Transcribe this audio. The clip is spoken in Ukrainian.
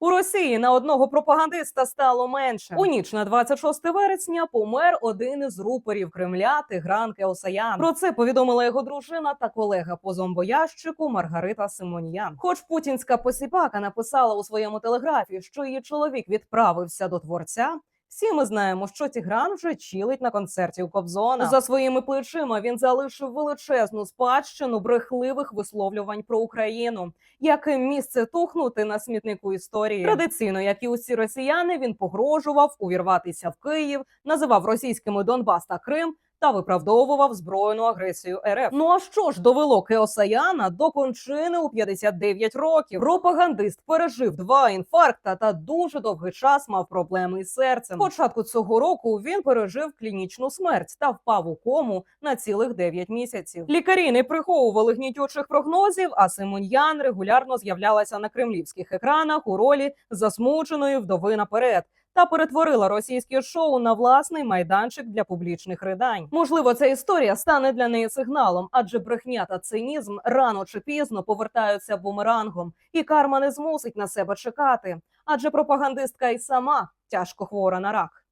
У Росії на одного пропагандиста стало менше. У ніч на 26 вересня помер один із рупорів Кремля Тигран Кеосаян. Про це повідомила його дружина та колега по зомбоящику Маргарита Симоньян. Хоч путінська посіпака написала у своєму телеграфі, що її чоловік відправився до творця. Всі ми знаємо, що Тігран вже чилить на концерті у Кобзона. За своїми плечима він залишив величезну спадщину брехливих висловлювань про Україну, Яке місце тухнути на смітнику історії. Традиційно, як і усі росіяни, він погрожував увірватися в Київ, називав російськими Донбас та Крим. Та виправдовував збройну агресію РФ. Ну а що ж довело Кеосаяна до кончини у 59 років? Пропагандист пережив два інфаркта та дуже довгий час мав проблеми із серцем. Початку цього року він пережив клінічну смерть та впав у кому на цілих 9 місяців. Лікарі не приховували гнітючих прогнозів, а Симоньян регулярно з'являлася на кремлівських екранах у ролі засмученої вдови наперед та перетворила російське шоу на власний майданчик для публічних ридань. Можливо, ця історія стане для неї сигналом, адже брехня та цинізм рано чи пізно повертаються бумерангом, і карма не змусить на себе чекати. Адже пропагандистка й сама тяжко хвора на рак.